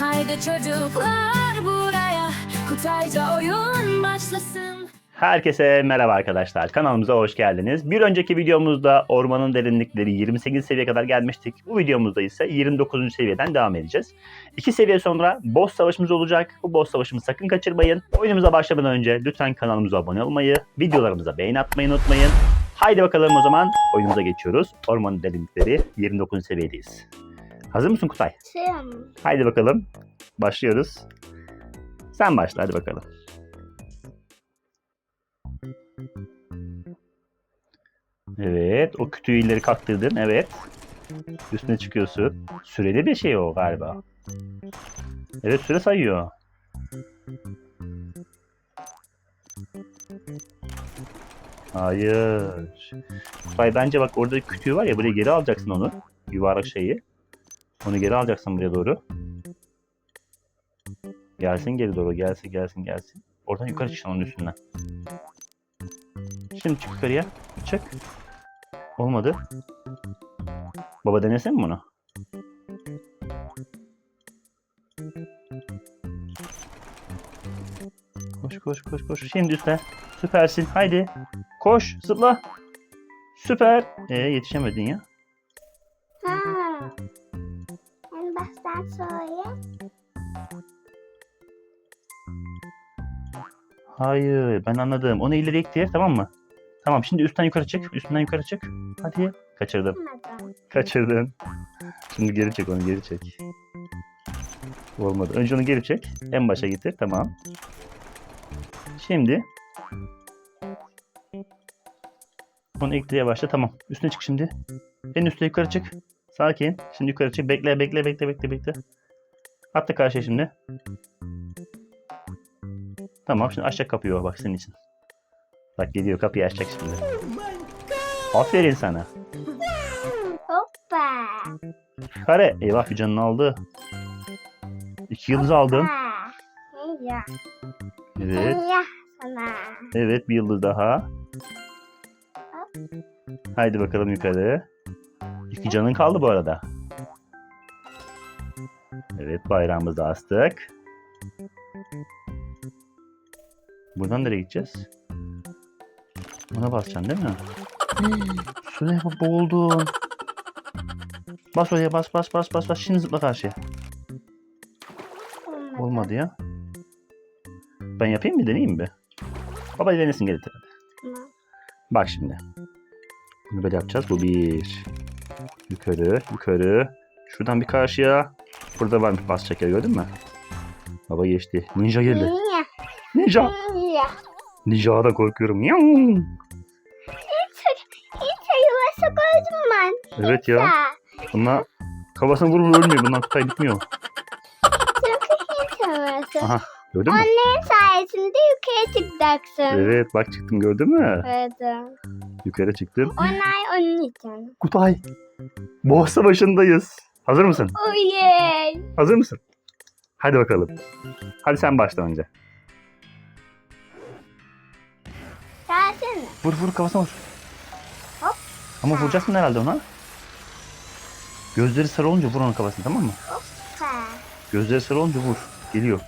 Haydi çocuklar buraya Kutayca oyun başlasın Herkese merhaba arkadaşlar. Kanalımıza hoş geldiniz. Bir önceki videomuzda ormanın derinlikleri 28 seviye kadar gelmiştik. Bu videomuzda ise 29. seviyeden devam edeceğiz. İki seviye sonra boss savaşımız olacak. Bu boss savaşımı sakın kaçırmayın. Oyunumuza başlamadan önce lütfen kanalımıza abone olmayı, videolarımıza beğeni atmayı unutmayın. Haydi bakalım o zaman oyunumuza geçiyoruz. Ormanın derinlikleri 29. seviyedeyiz. Hazır mısın Kutay? Tüm. Haydi bakalım. Başlıyoruz. Sen başla hadi bakalım. Evet, o kütüğü ileri kalktırdın. Evet. Üstüne çıkıyorsun. Süreli bir şey o galiba. Evet, süre sayıyor. Hayır. Bay bence bak orada kütüğü var ya buraya geri alacaksın onu. Yuvarlak şeyi. Onu geri alacaksın buraya doğru. Gelsin geri doğru. Gelsin gelsin gelsin. Oradan yukarı çıksın onun üstünden. Şimdi çık yukarıya. Çık. Olmadı. Baba denesin mi bunu? Koş koş koş koş. Şimdi üstüne. Süpersin. Haydi. Koş. Zıpla. Süper. Ee, yetişemedin ya. Söyle. Hayır ben anladım. Onu ileri ittir tamam mı? Tamam şimdi üstten yukarı çık. Üstünden yukarı çık. Hadi. Kaçırdım. Yapmadım. Kaçırdın. Şimdi geri çek onu geri çek. Olmadı. Önce onu geri çek. En başa getir. Tamam. Şimdi onu ekleye başla. Tamam. Üstüne çık şimdi. En üstte yukarı çık. Sakin. Şimdi yukarı çık. Bekle bekle bekle bekle bekle. Atla karşıya şimdi. Tamam şimdi açacak kapıyı o bak senin için. Bak geliyor kapıyı açacak şimdi. Aferin sana. Hoppa. Kare. Eyvah bir canını aldı. İki yıldız aldın. Ya. Evet. Ya sana. Evet bir yıldız daha. Haydi bakalım yukarı. İki canın kaldı bu arada. Evet bayrağımızı astık. Buradan nereye gideceğiz? Ona basacaksın değil mi? Bu boğuldun. Bas oraya bas bas bas bas bas. Şimdi zıpla karşıya. Olmadı. Ya. Ben yapayım mı deneyeyim mi? Baba denesin. Tamam. Bak şimdi. Bunu böyle yapacağız. Bu bir. Yukarı, yukarı. Şuradan bir karşıya. Burada var bir bas çeker gördün mü? Baba geçti. Ninja geldi. Ninja. Ninja'dan korkuyorum. Hiç yuvası koydum ben. Evet ya. Bunlar kafasına vurur ölmüyor. Bunlar kutay bitmiyor. Hiç yuvası. Aha. Gördün mü? Annenin sayesinde yukarı çıkacaksın. Evet bak çıktım gördün mü? Evet. Yukarı çıktım. Onay onun için. Kutay. Boss savaşındayız. Hazır mısın? Oh yeah. Hazır mısın? Hadi bakalım. Hadi sen başla önce. Gelsene. Vur vur kafasına vur. Hop. Ama vuracaksın herhalde ona. Gözleri sarı olunca vur onun kafasına tamam mı? Ha. Gözleri sarı olunca vur. Geliyor.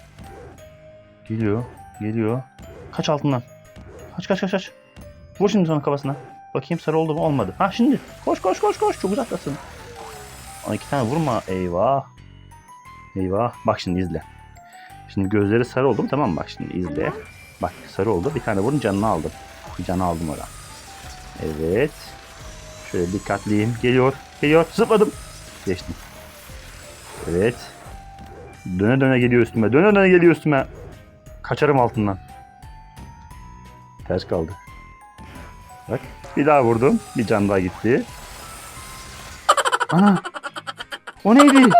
Geliyor. Geliyor. Kaç altından. Kaç kaç kaç kaç. Vur şimdi onun kafasına. Bakayım sarı oldu mu olmadı. Ha şimdi. Koş koş koş koş. Çok uzaktasın. Aa, iki tane vurma. Eyvah. Eyvah. Bak şimdi izle. Şimdi gözleri sarı oldu mu tamam? Bak şimdi izle. Bak sarı oldu. Bir tane vurun canını aldım. Bir canı aldım orada. Evet. Şöyle dikkatliyim. Geliyor. Geliyor. Zıpladım. Geçtim. Evet. Döne döne geliyor üstüme. Döne döne geliyor üstüme. Kaçarım altından. Ters kaldı. Bak. Bir daha vurdum. Bir can daha gitti. Ana. O neydi?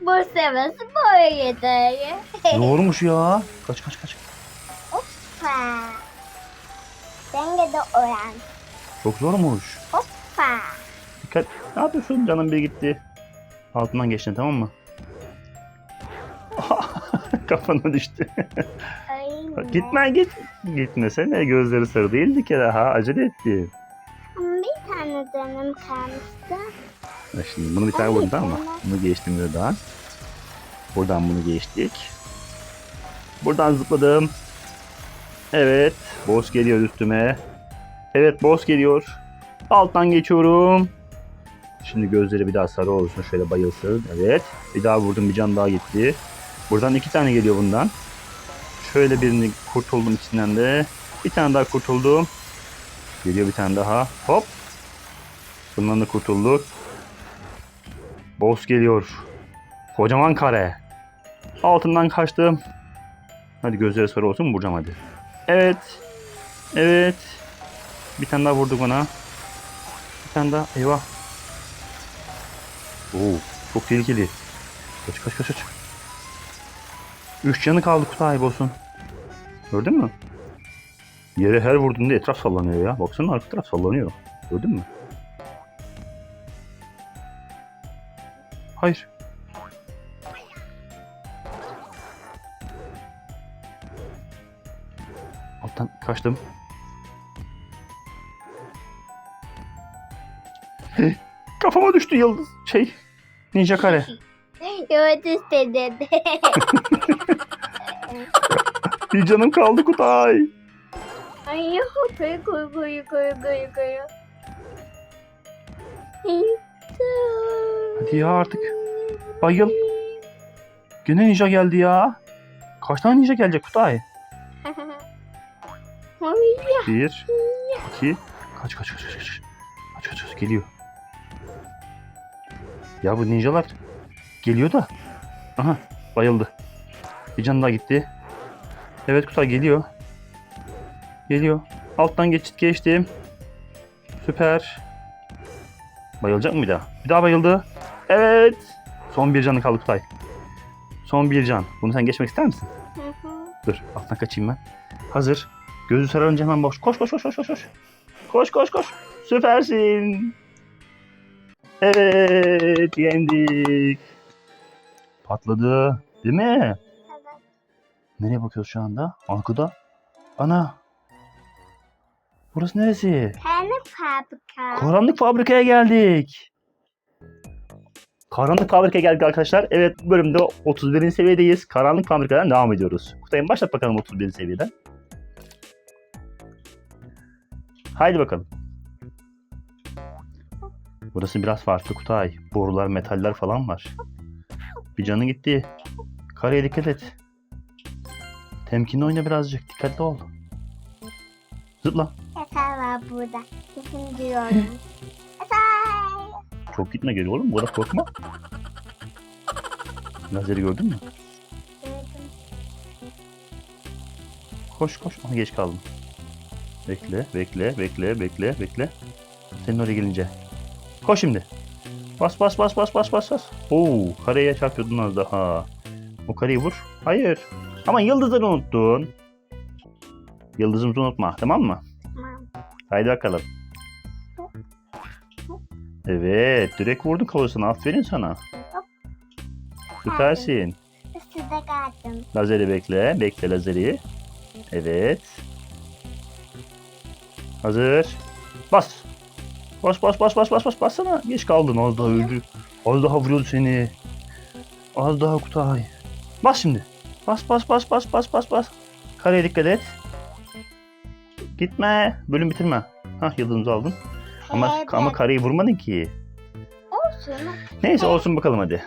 Bu sevesi boyaydı. Doğrumuş ya. Kaç kaç kaç. Ha. Denge de öğren. Çok zormuş. Ha. Dikkat. Ne yapıyorsun? Canım bir gitti. Altından geçtin tamam mı? Kafana düştü. Gitme git. Gitmesene gözleri sarı değildi ki daha acele etti. Ama bir tane canım kalmıştı. Bak şimdi bunu bir tane vurdun tamam mı? Bunu geçtim buradan. Buradan bunu geçtik. Buradan zıpladım. Evet. Boss geliyor üstüme. Evet boss geliyor. Alttan geçiyorum. Şimdi gözleri bir daha sarı olsun. Şöyle bayılsın. Evet. Bir daha vurdum. Bir can daha gitti. Buradan iki tane geliyor bundan. Şöyle birini kurtuldum içinden de. Bir tane daha kurtuldum. Geliyor bir tane daha. Hop. Bundan da kurtulduk. Boss geliyor. Kocaman kare. Altından kaçtım. Hadi gözleri sarı olsun vuracağım hadi. Evet. Evet. Bir tane daha vurduk ona. Bir tane daha. Eyvah. Oo, çok tehlikeli. Kaç kaç kaç kaç. Üç canı kaldı Kutay boss'un. Gördün mü? Yere her vurduğunda etraf sallanıyor ya. Baksana arka taraf sallanıyor. Gördün mü? Hayır. Alttan kaçtım. Kafama düştü yıldız. Şey. Ninja kare. Yoğurt istedim. Bir canım kaldı Kutay. Ay koy koy koy koy koy. Hadi ya artık. Bayıl. Gene ninja geldi ya. Kaç tane ninja gelecek Kutay? Bir, iki, kaç kaç kaç kaç kaç. Kaç kaç kaç geliyor. Ya bu ninjalar geliyor da. Aha bayıldı. Bir can daha gitti. Evet Kutay geliyor. Geliyor. Alttan geçit geçtim. Süper. Bayılacak mı bir daha? Bir daha bayıldı. Evet. Son bir canı kaldı Kutay. Son bir can. Bunu sen geçmek ister misin? Dur alttan kaçayım ben. Hazır. Gözü sararınca hemen boş. Koş koş koş koş koş. Koş koş koş. koş. Süpersin. Evet yendik. Patladı. Değil mi? Nereye bakıyoruz şu anda? Arkada. Ana. Burası neresi? Kendi fabrika. Karanlık fabrikaya geldik. Karanlık fabrikaya geldik arkadaşlar. Evet bu bölümde 31. seviyedeyiz. Karanlık fabrikadan devam ediyoruz. Kutay'ın başlat bakalım 31. seviyeden. Haydi bakalım. Burası biraz farklı Kutay. Borular, metaller falan var. Bir canı gitti. Kareye dikkat et. Temkinli oyna birazcık. Dikkatli ol. Zıpla. Eser var burada. Kesin diyorum. Eser. Çok gitme geri oğlum. Bu kadar korkma. Lazeri gördün mü? Koş koş. Ama geç kaldım. Bekle, bekle, bekle, bekle, bekle. Senin oraya gelince. Koş şimdi. Bas bas bas bas bas bas bas. Oo, kareye çarpıyordun az daha. O kareyi vur. Hayır. Ama yıldızları unuttun. Yıldızımızı unutma. Tamam mı? Tamam. Haydi bakalım. Evet. Direkt vurdun kafasına. Aferin sana. Süpersin. Üstüde kaldım. Lazeri bekle. Bekle lazeri. Evet. Hazır. Bas. Bas bas bas bas bas bas bassana. Geç kaldın az daha öldü. Az daha vuruyordu seni. Az daha Kutay. Bas şimdi. Bas bas bas bas bas bas bas. Kareye dikkat et. Gitme. Bölüm bitirme. Hah yıldızımızı aldın. Ama, Evet. ama kareyi vurmadın ki. Olsun. Neyse olsun bakalım hadi.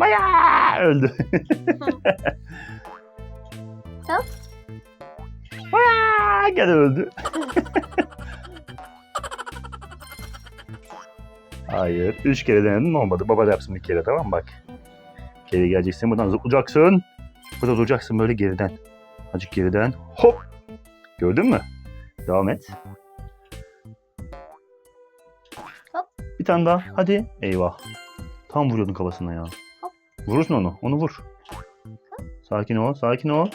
Bayağı öldü. Hop. Bayağı gene öldü. Hayır. Üç kere denedin olmadı. Baba da yapsın bir kere tamam bak. Geri geleceksin buradan zıplayacaksın. Burada duracaksın böyle geriden. Azıcık geriden. Hop. Gördün mü? Devam et. Hop. Bir tane daha. Hadi. Eyvah. Tam vuruyordun kafasına ya. Hop. Vurursun onu. Onu vur. Sakin ol. Sakin ol.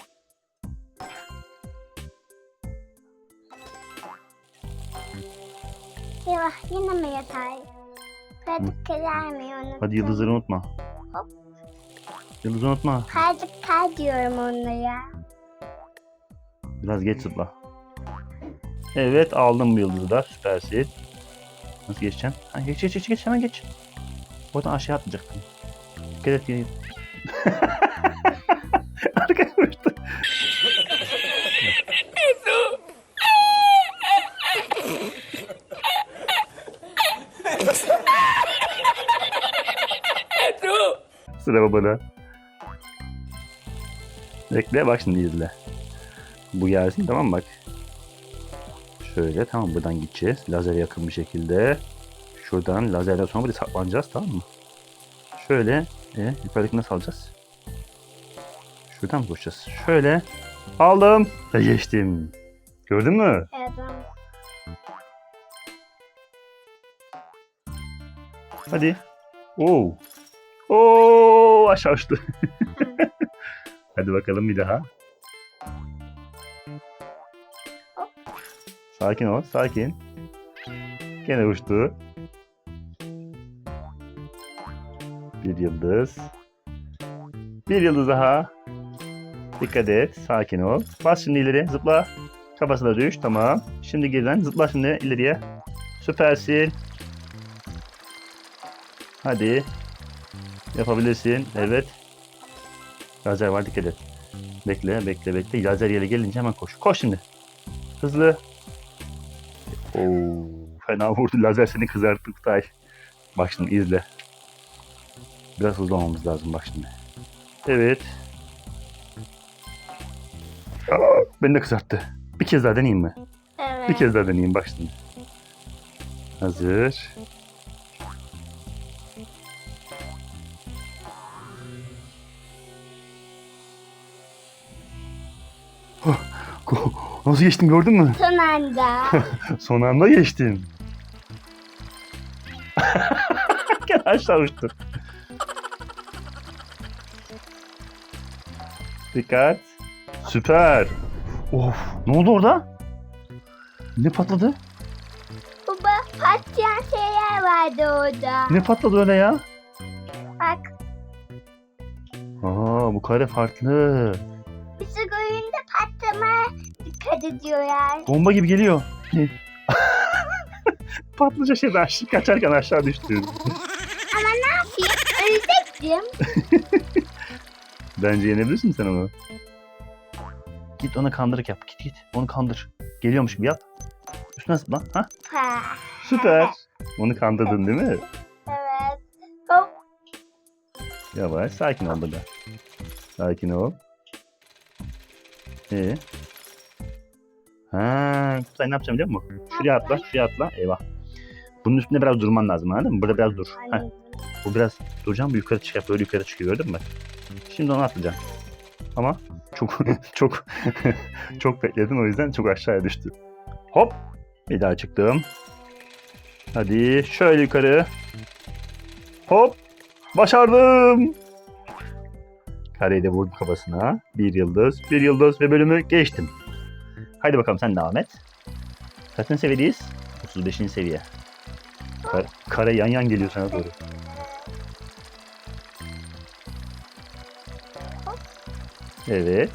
Eyvah yine mi yeter? Pratik gelmiyor unuttum. Hadi yıldızları unutma. Hop. Yıldızı unutma. Kaydık kay diyorum onlara. Biraz geç zıpla. Evet aldım bu yıldızı da. Süpersin. Nasıl geçeceksin? Ha, geç geç geç geç hemen geç. Oradan aşağı atlayacaktım. Dikkat et yine. Arkaya uçtu. Sıra babana. Bekle bak şimdi izle. Bu gelsin tamam mı bak. Şöyle tamam buradan gideceğiz. Lazere yakın bir şekilde. Şuradan lazerden sonra buraya saklanacağız tamam mı? Şöyle e, yukarıdaki nasıl alacağız? Şuradan mı koşacağız? Şöyle aldım ve geçtim. Gördün mü? Evet. Hadi. Oo. Oo aşağı uçtu. Hadi bakalım bir daha. Sakin ol, sakin. Gene uçtu. Bir yıldız. Bir yıldız daha. Dikkat et, sakin ol. Bas şimdi ileri, zıpla. Kafasına düş, tamam. Şimdi geriden zıpla şimdi ileriye. Süpersin. Hadi. Yapabilirsin. Evet. Lazer var dikkat et. Bekle bekle bekle. Lazer yere gelince hemen koş. Koş şimdi. Hızlı. Oo, fena vurdu. Lazer seni kızarttı Kutay. Bak şimdi izle. Biraz hızlı olmamız lazım bak şimdi. Evet. Aa, beni de kızarttı. Bir kez daha deneyeyim mi? Evet. Bir kez daha deneyeyim bak şimdi. Hazır. Nasıl geçtim gördün mü? Son anda. Son anda geçtim. Gel aşağı uçtu. Dikkat. Süper. Of. Ne oldu orada? Ne patladı? Baba patlayan şeyler vardı orada. Ne patladı öyle ya? Bak Aa bu kare farklı. Patlamaya dikkat ediyorlar. Bomba gibi geliyor. Patlıca şeyden aşağı kaçarken aşağı düştü. Ama ne yapayım? Ölecektim. Bence yenebilirsin sen onu. Git ona kandırık yap. Git git. Onu kandır. Geliyormuş gibi yap. Üstüne zıpla. Ha? Ha. Süper. Onu kandırdın değil mi? Evet. Hop. Yavaş. Sakin ol burada. Sakin ol. Ee? Ha, Kutay ne yapacağım biliyor musun? Şuraya atla, şuraya atla. Eyvah. Bunun üstünde biraz durman lazım anladın mı? Burada biraz dur. Heh. Bu biraz duracağım bu yukarı çıkıyor. Böyle yukarı çıkıyor gördün mü? Şimdi onu atacağım. Ama çok çok çok bekledin o yüzden çok aşağıya düştü. Hop. Bir daha çıktım. Hadi şöyle yukarı. Hop. Başardım. Kareyi de vurdum kafasına. Bir yıldız, bir yıldız ve bölümü geçtim. Haydi bakalım sen devam et. Kaçıncı seviyedeyiz? 35. seviye. Kar- kare yan yan geliyor sana doğru. Evet.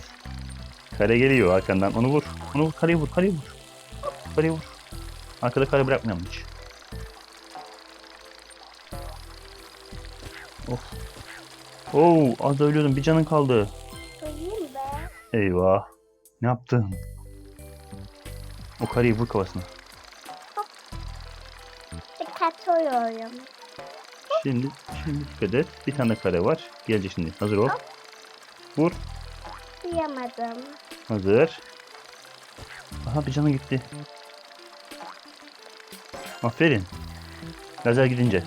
Kare geliyor arkandan. Onu vur. Onu vur. Kareyi vur. Kareyi vur. Kareyi vur. Arkada kare bırakmayalım hiç. Of. Oo, az da ölüyordum. Bir canın kaldı. Koyayım be. Eyvah. Ne yaptın? O kareyi vur kafasına. Dikkat oluyorum. Şimdi, şimdi dikkat et. Bir tane kare var. Gelecek şimdi. Hazır ol. Vur. Duyamadım. Hazır. Aha bir canı gitti. Aferin. Lazer gidince.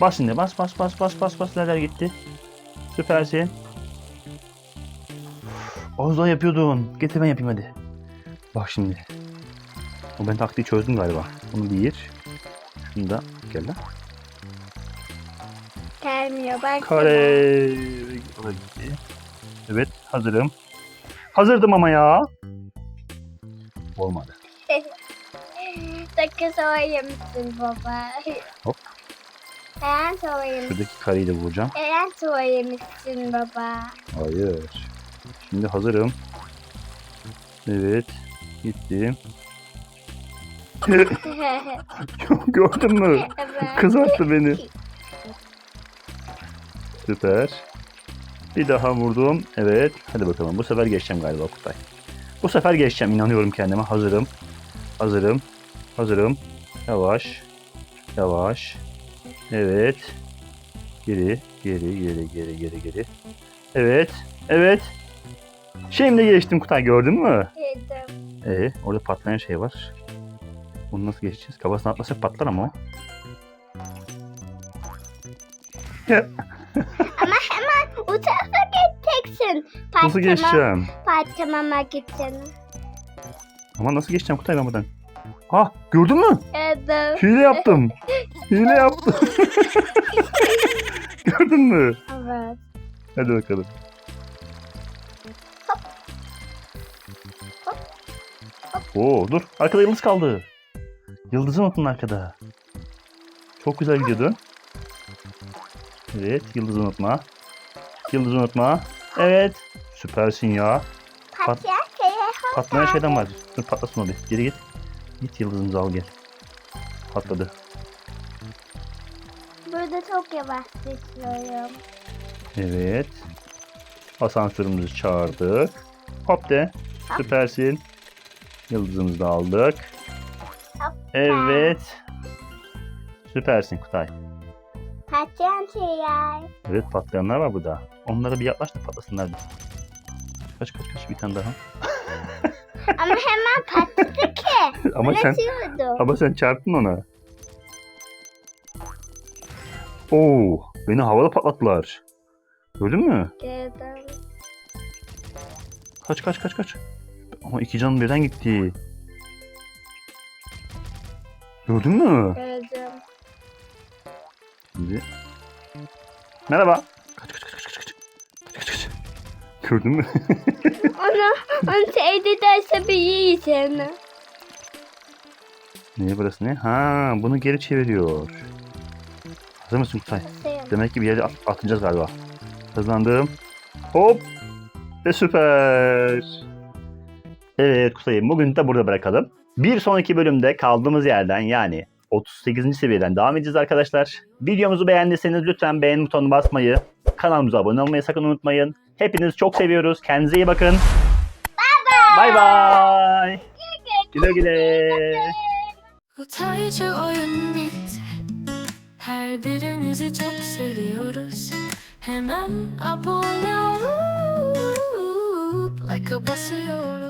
Bas şimdi. Bas bas bas bas bas bas. Lazer gitti. Süpersin. Az daha yapıyordun. Getir ben yapayım hadi. Bak şimdi. Ben taktiği çözdüm galiba. Bunu bir. Şunu da gel lan. Gelmiyor bak. Kare. Evet hazırım. Hazırdım ama ya. Olmadı. Sakın sorayım mısın baba? Hop. Ben sorayım. Şuradaki kareyi de vuracağım. Ben sorayım mısın baba? Hayır. Şimdi hazırım. Evet. Gittim. Gördün mü? evet. Kızarttı beni. Süper. Bir daha vurdum. Evet. Hadi bakalım. Bu sefer geçeceğim galiba Kutay. Bu sefer geçeceğim. İnanıyorum kendime. Hazırım. Hazırım. Hazırım. Yavaş. Yavaş. Evet. Geri, geri, geri, geri, geri, geri. Evet. Evet. Şimdi geçtim Kutay gördün mü? Yedim. Ee, orada patlayan şey var. Bunu nasıl geçeceğiz? Kafasına atlasak patlar ama o. Ama hemen o tarafa geçeceksin. nasıl Patlama- geçeceğim? Patlamamak için. Ama nasıl geçeceğim Kutay ben buradan? Ha gördün mü? Evet. Hile yaptım. Hile yaptım. gördün mü? Evet. Hadi bakalım. Oo dur. Arkada yıldız kaldı. Yıldızı unutun arkada. Çok güzel gidiyordu. Evet yıldızı unutma. Yıldızı unutma. Evet. Süpersin ya. Şeye Patlayan şeyden var. Dur patlasın o bir. Geri git. Git yıldızımızı al gel. Patladı. burada çok yavaş geçiyorum. Evet. Asansörümüzü çağırdık. Hop de. Süpersin. Yıldızımızı da aldık. Evet. Süpersin Kutay. Patlayan şeyler. Evet patlayanlar var burada. Onlara bir yaklaş da patlasınlar bir. Kaç kaç kaç bir tane daha. Ama hemen patladı ki. ama sen Bırakıyordu. ama sen çarptın ona. Oo, beni havada patlattılar. Gördün mü? Gördüm. Kaç kaç kaç kaç. Ama iki canım birden gitti. Gördün mü? Gördüm. Şimdi. Merhaba. Kaç kaç kaç kaç kaç kaç. Kaç kaç. Gördün mü? Onu, onu sevdi derse bir yiyeceğim. ne burası ne? Ha, bunu geri çeviriyor. Hazır mısın Kutay? Demek ki bir yere at- atlayacağız galiba. Hızlandım. Hop. Ve süper. Evet Kutay'ım bugün de burada bırakalım. Bir sonraki bölümde kaldığımız yerden yani 38. seviyeden devam edeceğiz arkadaşlar. Videomuzu beğendiyseniz lütfen beğen butonuna basmayı, kanalımıza abone olmayı sakın unutmayın. Hepinizi çok seviyoruz. Kendinize iyi bakın. Bay bay. Güle güle. Kutaycı oyun bitti Her birinizi çok seviyoruz Hemen abone olup Like'a basıyoruz